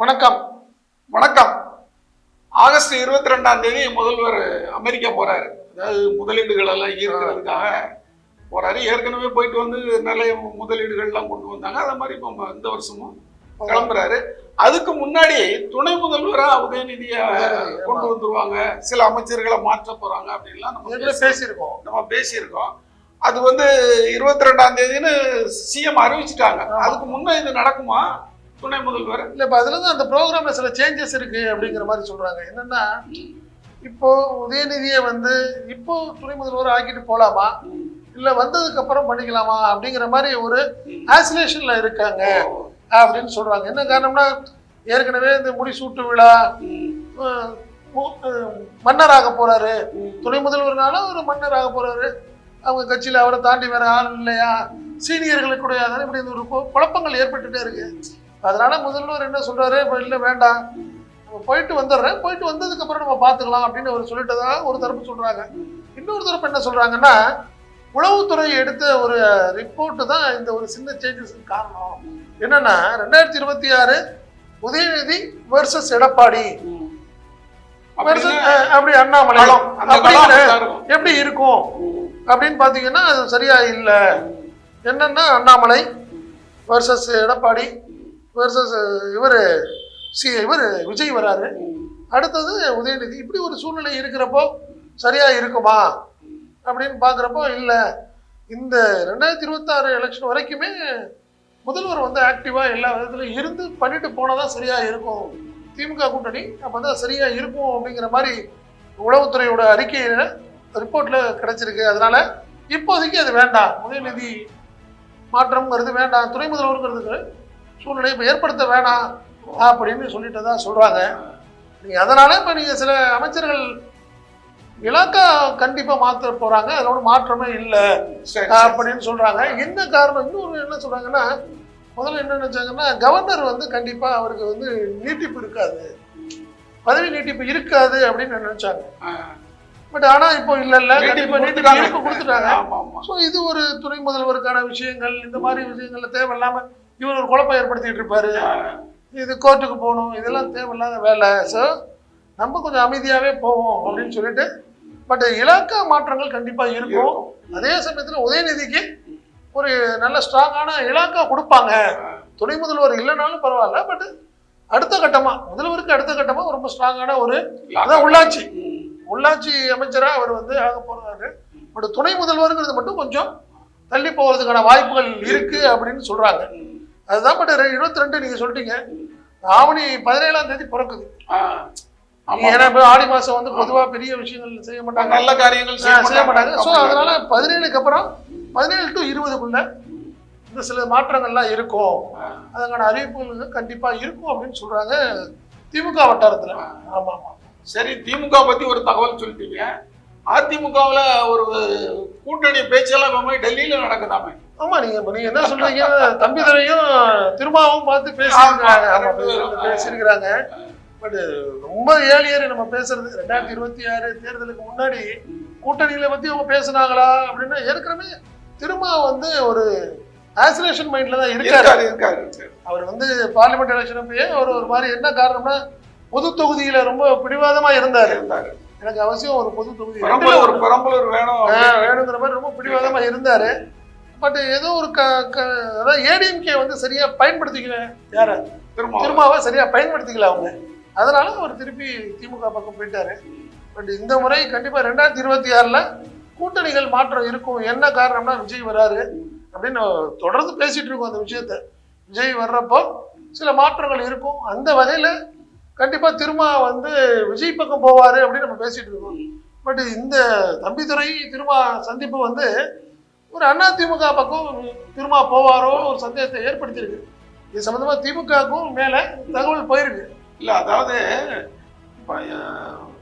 வணக்கம். வணக்கம். ஆகஸ்ட் இருபத்தி ரெண்டாம் தேதி முதல்வர் அமெரிக்கா போறாரு. அதாவது முதலீடுகள் எல்லாம் ஈர்க்கிறதுக்காக போறாரு. ஏற்கனவே போயிட்டு வந்து நிறைய முதலீடுகள்லாம் கொண்டு வந்தாங்க. அதே மாதிரி இப்போ இந்த வருஷமும் கிளம்புறாரு. அதுக்கு முன்னாடி துணை முதல்வரா உதயநிதியை உதயநிதி, கொண்டு. வந்துருவாங்க. சில அமைச்சர்களை மாற்ற போறாங்க அப்படின்லாம் நம்ம பேசியிருக்கோம். நம்ம பேசியிருக்கோம். அது வந்து இருபத்தி ரெண்டாம் தேதின்னு சிஎம் அறிவிச்சிட்டாங்க. அதுக்கு முன்ன இது நடக்குமா? துணை முதல்வர். இல்லை இப்போ அதில் இருந்து அந்த ப்ரோக்ராமில் சில சேஞ்சஸ் இருக்குது அப்படிங்கிற மாதிரி சொல்கிறாங்க என்னென்னா இப்போது உதயநிதியை வந்து இப்போ துணை முதல்வர் ஆக்கிட்டு போகலாமா இல்லை வந்ததுக்கப்புறம் பண்ணிக்கலாமா? அப்படிங்கிற மாதிரி ஒரு ஆசிலேஷனில் இருக்காங்க அப்படின்னு சொல்கிறாங்க என்ன காரணம்னா ஏற்கனவே இந்த முடிசூட்டு விழா மன்னராக போகிறாரு துணை முதல்வர்னால ஒரு மன்னராக போகிறாரு அவங்க கட்சியில் அவரை தாண்டி வேற ஆள் இல்லையா? சீனியர்களுக்கு கூட இப்படி ஒரு குழப்பங்கள் ஏற்பட்டுட்டே இருக்குது அதனால முதல்வர் என்ன சொல்றாரு? இப்ப இல்ல வேண்டாம். நம்ம போயிட்டு வந்துடுறேன். போயிட்டு வந்ததுக்கு அப்புறம் நம்ம பாத்துக்கலாம் அப்படின்னு அவர் சொல்லிட்டதா ஒரு தரப்பு சொல்றாங்க. இன்னொரு தரப்பு என்ன சொல்றாங்கன்னா உளவுத்துறை எடுத்த ஒரு ரிப்போர்ட் தான் இந்த ஒரு சின்ன சேஞ்சஸ் காரணம். என்னன்னா ரெண்டாயிரத்தி இருபத்தி ஆறு உதயநிதி வர்சஸ் எடப்பாடி. அப்படி அண்ணாமலை. எப்படி இருக்கும்? அப்படின்னு பார்த்தீங்கன்னா அது சரியா இல்லை. என்னன்னா அண்ணாமலை வர்சஸ் எடப்பாடி. வருஷம் uh, இவர் சி இவர் விஜய் வராரு. அடுத்தது உதயநிதி. இப்படி ஒரு சூழ்நிலை இருக்கிறப்போ சரியாக இருக்குமா? அப்படின்னு பார்க்குறப்போ இல்லை. இந்த ரெண்டாயிரத்தி இருபத்தாறு எலெக்ஷன் வரைக்குமே முதல்வர் வந்து ஆக்டிவாக எல்லா விதத்துலையும் இருந்து பண்ணிட்டு போனால் தான் சரியாக இருக்கும். திமுக கூட்டணி அப்போ தான் சரியாக இருக்கும் அப்படிங்கிற மாதிரி உளவுத்துறையோட அறிக்கையில் ரிப்போர்ட்டில் கிடச்சிருக்கு. அதனால் இப்போதைக்கு அது வேண்டாம். உதயநிதி மாற்றம்ங்கிறது வேண்டாம். துணை முதல்வருங்கிறதுக்கு சூழ்நிலை இப்போ ஏற்படுத்த வேணாம் அப்படின்னு சொல்லிட்டு தான் சொல்றாங்க. நீங்க அதனால இப்போ நீங்க சில அமைச்சர்கள் இலாக்கா கண்டிப்பா மாத்த போறாங்க அதுல ஒன்றும் மாற்றமே இல்லை அப்படின்னு சொல்றாங்க. என்ன காரணம்? இன்னொரு என்ன சொல்றாங்கன்னா முதல்ல என்ன நினைச்சாங்கன்னா கவர்னர் வந்து கண்டிப்பா அவருக்கு வந்து நீட்டிப்பு இருக்காது. பதவி நீட்டிப்பு இருக்காது அப்படின்னு நினைச்சாங்க. பட் ஆனா இப்போ இல்ல இல்ல. நீட்டிப்பு கண்டிப்பா நீட்டிப்பு கொடுத்துட்டாங்க. நீட்டிப்பு கொடுத்துட்டாங்க. ஸோ இது ஒரு துணை முதல்வருக்கான விஷயங்கள் இந்த மாதிரி விஷயங்கள்ல தேவையில்லாம இவர் ஒரு குழப்பம் ஏற்படுத்திட்டு இருப்பாரு. இது கோர்ட்டுக்கு போகணும் இதெல்லாம் தேவையில்லாத வேலை. ஸோ நம்ம கொஞ்சம் அமைதியாவே போவோம் அப்படின்னு சொல்லிட்டு பட் இலாக்கா மாற்றங்கள் கண்டிப்பா இருக்கும். அதே சமயத்துல உதயநிதிக்கு ஒரு நல்ல ஸ்ட்ராங்கான இலாக்கா கொடுப்பாங்க. துணை முதல்வர் இல்லைனாலும் பரவாயில்ல பட் அடுத்த கட்டமா முதல்வருக்கு அடுத்த கட்டமா ரொம்ப ஸ்ட்ராங்கான ஒரு அதான் உள்ளாட்சி. உள்ளாட்சி அமைச்சரா அவர் வந்து ஆக போறாரு. பட் துணை முதல்வருங்கிறது மட்டும் கொஞ்சம் தள்ளி போகிறதுக்கான வாய்ப்புகள் இருக்கு அப்படின்னு சொல்றாங்க. அதுதான் பட் இருபத்தி ரெண்டு நீங்க சொல்லிட்டீங்க ஆவணி பதினேழாம் தேதி பிறக்குது. ஏன்னா இப்ப ஆடி மாசம் வந்து பொதுவா பெரிய விஷயங்கள் செய்ய மாட்டாங்க. நல்ல காரியங்கள் செய்ய மாட்டாங்க. ஸோ அதனால பதினேழுக்கு அப்புறம் பதினேழு டு இருபதுக்குள்ள இந்த சில மாற்றங்கள்லாம் இருக்கும். அதுக்கான அறிவிப்புகள் கண்டிப்பா இருக்கும் அப்படின்னு சொல்றாங்க திமுக வட்டாரத்துல. ஆமா ஆமா. சரி திமுக பத்தி ஒரு தகவல் சொல்லிட்டீங்க. அதிமுகவுல ஒரு கூட்டணி பேச்செல்லாம் இப்ப போய் டெல்லியில நடக்குதாமே. ஆமா நீங்க இப்ப நீங்க என்ன சொல்றீங்க? தம்பிதுரையும் திருமாவும் பார்த்து பேரும். பேசியிருக்கிறாங்க. பட் ரொம்ப ஏழியர் நம்ம பேசுறது ரெண்டாயிரத்தி இருபத்தி ஆறு தேர்தலுக்கு முன்னாடி கூட்டணியில பத்தி அவங்க பேசுனாங்களா அப்படின்னா ஏற்கனவே திருமா வந்து ஒரு ஆசிலேஷன் மைண்ட்ல தான் இருக்காரு. இருக்காரு இருக்காரு. இருக்காரு. அவர் வந்து பார்லிமெண்ட் எலெக்ஷன் அப்பயே அவர் ஒரு மாதிரி என்ன காரணம்னா பொது தொகுதியில ரொம்ப பிடிவாதமா இருந்தாரு. இருந்தாரு. எனக்கு அவசியம் ஒரு பொது தொகுதி. ஒரு பெரம்பலூர் வேணும் வேணுங்கிற மாதிரி ரொம்ப பிடிவாதமா இருந்தாரு. பட் ஏதோ ஒரு க அதாவது ஏடிஎம்கே வந்து சரியா பயன்படுத்திக்கல. யார? திரும்ப திருமாவை சரியா பயன்படுத்திக்கல அவங்க. அதனால அவர் திருப்பி திமுக பக்கம் போயிட்டாரு. பட் இந்த முறை கண்டிப்பா ரெண்டாயிரத்தி இருபத்தி ஆறுல கூட்டணிகள் மாற்றம் இருக்கும். என்ன காரணம்னா விஜய் வராரு அப்படின்னு தொடர்ந்து பேசிட்டு இருக்கோம் அந்த விஷயத்த. விஜய் வர்றப்போ சில மாற்றங்கள் இருக்கும். அந்த வகையில கண்டிப்பா திருமா வந்து விஜய் பக்கம் போவாரு அப்படின்னு நம்ம பேசிட்டு இருக்கோம். பட் இந்த தம்பிதுரை திருமா சந்திப்பு வந்து ஒரு அண்ணா திமுக பக்கம் திருமா போவாரோ ஒரு சந்தேகத்தை ஏற்படுத்தியிருக்கு. இது சம்பந்தமா திமுகவுக்கும் மேல தகவல் போயிருக்கு. இல்ல அதாவது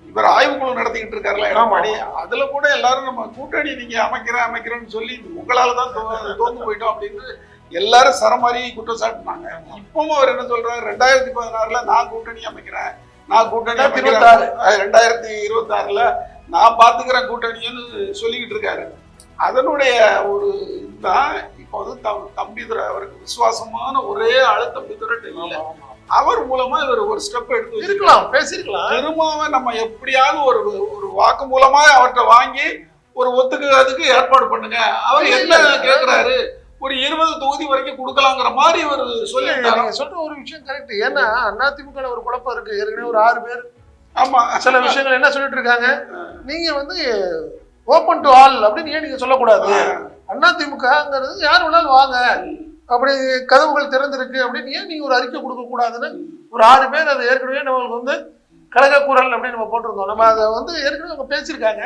இவர் ஆய்வுக்குழு நடத்திக்கிட்டு இருக்காருல்ல எடப்பாடி அதுல கூட எல்லாரும் நம்ம கூட்டணி நீங்க அமைக்கிறேன் அமைக்கிறேன்னு சொல்லி உங்களால தான் தோ- தோந்து போயிட்டோம் அப்படின்னு எல்லாரும் சரமாரி குற்றம் சாட்டினாங்க. இப்பவும் அவர் என்ன சொல்றாரு? ரெண்டாயிரத்தி பதினாறுல நான் கூட்டணி அமைக்கிறேன். நான் கூட்டணி ரெண்டாயிரத்தி இருபத்தி ஆறுல நான் பாத்துக்கிறேன் கூட்டணின்னு சொல்லிக்கிட்டு இருக்காரு. அதனுடைய ஒரு இதுதான் இப்போ வந்து தம்- தம்பிதுரை அவருக்கு விசுவாசமான ஒரே ஆளு தம்பிதுரை டெல்லியில அவர் மூலமா இவர் ஒரு ஸ்டெப் எடுத்து. இருக்கலாம் பேசியிருக்கலாம் திருமாவை நம்ம எப்படியாவது ஒரு ஒரு வாக்கு மூலமா அவர்கிட்ட வாங்கி ஒரு ஒத்துக்கிறதுக்கு ஏற்பாடு பண்ணுங்க. அவர் இல்ல, என்ன இல்ல. ஒரு இருபது தொகுதி வரைக்கும் கொடுக்கலாங்கிற மாதிரி சொல்லியிருக்காரு நீங்க சொல்ற ஒரு விஷயம் கரெக்ட் ஏன்னா அதிமுக ஒரு குழப்பம் இருக்கு. ஏற்கனவே ஒரு ஆறு பேர். ஆமா. சில விஷயங்கள் என்ன சொல்லிட்டு இருக்காங்க? நீங்க வந்து ஓபன் டு ஆல் அப்படின்னு ஏன் நீங்க சொல்லக்கூடாது? அதிமுகங்கிறது யார் வேணாலும் வாங்க. அப்படி கதவுகள் திறந்திருக்கு அப்படின்னு ஏன் நீங்க ஒரு அறிக்கை கொடுக்க கூடாதுன்னு ஒரு ஆறு பேர் அது ஏற்கனவே நம்மளுக்கு வந்து கழக குரல் அப்படின்னு நம்ம போட்டிருந்தோம். நம்ம அதை வந்து ஏற்கனவே அவங்க பேசியிருக்காங்க.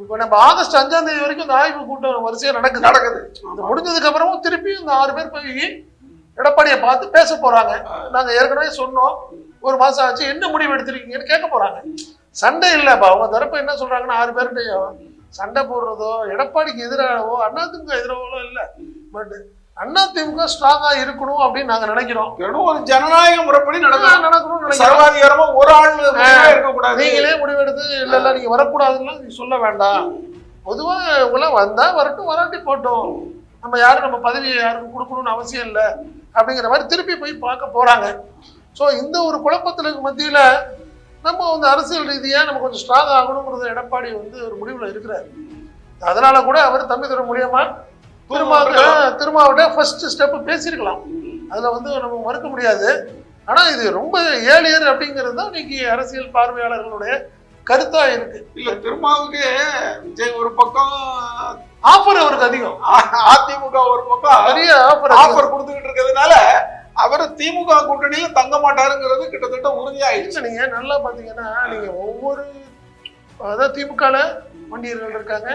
இப்போ நம்ம ஆகஸ்ட் அஞ்சாம் தேதி வரைக்கும் இந்த ஆய்வு கூட்டம் வரிசையாக நடக்குது நடக்குது. முடிஞ்சதுக்கு அப்புறமும் திருப்பியும் இந்த ஆறு பேர் போய் எடப்பாடியை பார்த்து பேச போறாங்க. நாங்க ஏற்கனவே சொன்னோம். ஒரு மாசம் ஆச்சு. என்ன முடிவு எடுத்திருக்கீங்கன்னு கேட்க போறாங்க. சண்டை இல்லைப்பா அவங்க தரப்பு என்ன சொல்றாங்கன்னா ஆறு பேர்கிட்டையும் சண்டை போடுறதோ எடப்பாடிக்கு எதிராகவோ அண்ணாத்துக்கு எதிராகவோ இல்லை. பட் அதிமுக ஸ்ட்ராங்கா இருக்கணும் அப்படின்னு நாங்க நினைக்கிறோம். வெறும் ஒரு ஜனநாயக முறைப்படி நடக்கும் நடக்கணும்னு நினைக்கிறோம். சர்வாதிகாரமா ஒரு ஆள் இருக்கக்கூடாது. நீங்களே முடிவெடுத்து இல்ல இல்ல நீங்க வரக்கூடாதுன்னு நீங்க சொல்ல வேண்டாம். பொதுவா இவங்க வந்தா வரட்டும் வராட்டி போட்டோம். நம்ம யாரும் நம்ம பதவியை யாருக்கும் கொடுக்கணும்னு அவசியம் இல்லை அப்படிங்கிற மாதிரி திருப்பி போய் பார்க்க போறாங்க. ஸோ இந்த ஒரு குழப்பத்திற்கு மத்தியில நம்ம வந்து அரசியல் ரீதியா நம்ம கொஞ்சம் ஸ்ட்ராங் ஆகணுங்கிறது எடப்பாடி வந்து ஒரு முடிவுல இருக்கிறார். அதனால கூட அவர் தம்பி துறை மூலியமா திருமாவுக்கு திருமாவிட்ட ஃபர்ஸ்ட் ஸ்டெப் பேசியிருக்கலாம். அதுல வந்து நம்ம மறுக்க முடியாது. ஆனா இது ரொம்ப ஏழியர் அப்படிங்கிறது தான் இன்னைக்கு அரசியல் பார்வையாளர்களுடைய கருத்தா இருக்கு. இல்ல திருமாவுக்கு விஜய் ஒரு பக்கம் ஆஃபர் அவருக்கு அதிகம். அதிமுக ஒரு பக்கம் நிறைய ஆஃபர் ஆஃபர் கொடுத்துக்கிட்டு இருக்கிறதுனால அவர் திமுக கூட்டணியில தங்க மாட்டாருங்கிறது கிட்டத்தட்ட உறுதியாயிடுச்சு. இல்ல நீங்க நல்லா பாத்தீங்கன்னா நீங்க ஒவ்வொரு அதாவது திமுகல வண்டியர்கள் இருக்காங்க.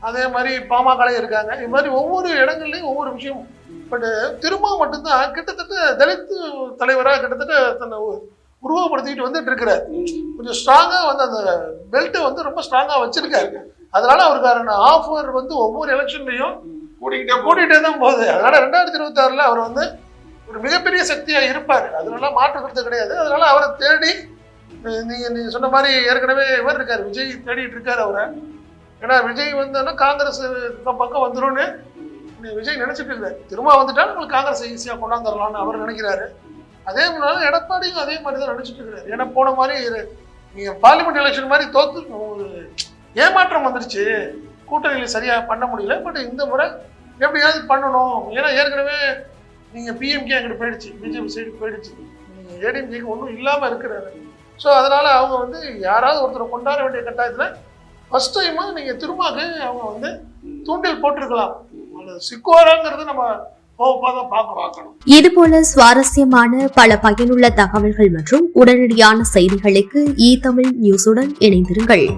அதே மாதிரி பாமக இருக்காங்க. இது மாதிரி ஒவ்வொரு இடங்கள்லயும் ஒவ்வொரு விஷயம். பட் திரும்ப மட்டும்தான் கிட்டத்தட்ட தலித் தலைவரா கிட்டத்தட்ட தன்னை உருவப்படுத்திக்கிட்டு வந்துட்டு இருக்கிறார். கொஞ்சம் ஸ்ட்ராங்கா வந்து அந்த பெல்ட்டை வந்து ரொம்ப ஸ்ட்ராங்கா வச்சிருக்காரு. அதனால அவருக்கான ஆஃபர் வந்து ஒவ்வொரு எலெக்ஷன்லயும் கூட்டிகிட்டே கூட்டிகிட்டே தான் போகுது. அதனால ரெண்டாயிரத்தி இருபத்தி ஆறுல அவர் வந்து ஒரு மிகப்பெரிய சக்தியா இருப்பார். அதனால மாற்று கருத்து கிடையாது. அதனால அவரை தேடி அஹ் நீங்க நீங்க சொன்ன மாதிரி ஏற்கனவே இவர் இருக்காரு. விஜய் தேடிட்டு இருக்காரு அவரை. ஏன்னா விஜய் வந்தோன்னா காங்கிரஸ் பக்கம் வந்துடும்னு நீ விஜய் நினைச்சிட்டு இருக்காரு திரும்ப வந்துட்டாலும் உங்களுக்கு காங்கிரஸ் ஈஸியாக கொண்டாந்துடலாம்னு அவர் நினைக்கிறாரு. அதே மாதிரி எடப்பாடியும் அதே மாதிரி தான் நினைச்சிட்டு இருக்கிறாரு. ஏன்னா போன மாதிரி நீங்கள் பார்லிமெண்ட் எலெக்ஷன் மாதிரி தோத்து ஒரு ஏமாற்றம் வந்துருச்சு. கூட்டணியில் சரியாக பண்ண முடியல. பட் இந்த முறை எப்படியாவது பண்ணணும். ஏன்னா ஏற்கனவே நீங்கள் பிஎம்கே அங்கிட்டு போயிடுச்சு. பிஜேபி சைடு போயிடுச்சு. ஏடிஎம்கேக்கு ஒன்றும் இல்லாமல் இருக்கிறாரு. ஸோ அதனால் அவங்க வந்து யாராவது ஒருத்தரை கொண்டாட வேண்டிய கட்டாயத்தில் ஃபர்ஸ்ட் டைமா நீங்கள் திருமாக்கு அவங்க வந்து தூண்டில் போட்டிருக்கலாம். சிக்குவாராங்கிறது நம்ம இதுபோல சுவாரஸ்யமான பல பயனுள்ள தகவல்கள் மற்றும் உடனடியான செய்திகளுக்கு இ தமிழ் நியூஸுடன் இணைந்திருங்கள்.